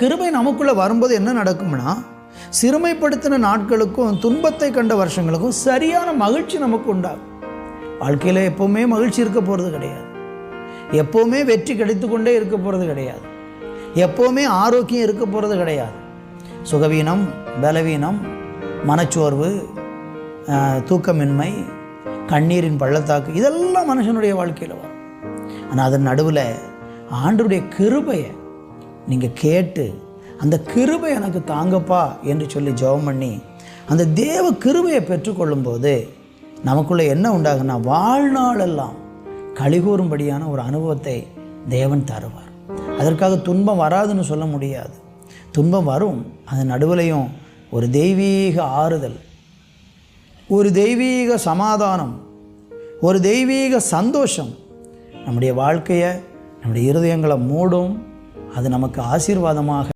கிருபை நமக்குள்ளே வரும்போது என்ன நடக்கும்னா சிறுமைப்படுத்தின நாட்களுக்கும் துன்பத்தை கண்ட வருஷங்களுக்கும் சரியான மகிழ்ச்சி நமக்கு உண்டாகும். வாழ்க்கையில் எப்போவுமே மகிழ்ச்சி இருக்க போகிறது கிடையாது. எப்போவுமே வெற்றி கிடைத்து கொண்டே இருக்க போகிறது கிடையாது. எப்போவுமே ஆரோக்கியம் இருக்க போகிறது கிடையாது. சுகவீனம் பலவீனம் மனச்சோர்வு தூக்கமின்மை கண்ணீரின் பள்ளத்தாக்கு இதெல்லாம் மனுஷனுடைய வாழ்க்கையில் வரும். ஆனால் அதன் நடுவில் ஆண்டுடைய கிருபையை நீங்கள் கேட்டு அந்த கிருபை எனக்கு தாங்கப்பா என்று சொல்லி ஜெபம் பண்ணி அந்த தேவ கிருபையை பெற்றுக்கொள்ளும்போது நமக்குள்ளே என்ன உண்டாகுன்னா வாழ்நாளெல்லாம் கழிகூறும்படியான ஒரு அனுபவத்தை தேவன் தருவார். அதற்காக துன்பம் வராதுன்னு சொல்ல முடியாது. துன்பம் வரும் அது நடுவுலையும் ஒரு தெய்வீக ஆறுதல் ஒரு தெய்வீக சமாதானம் ஒரு தெய்வீக சந்தோஷம் நம்முடைய வாழ்க்கையை நம்முடைய இருதயங்களை மூடும். அது நமக்கு ஆசீர்வாதமாக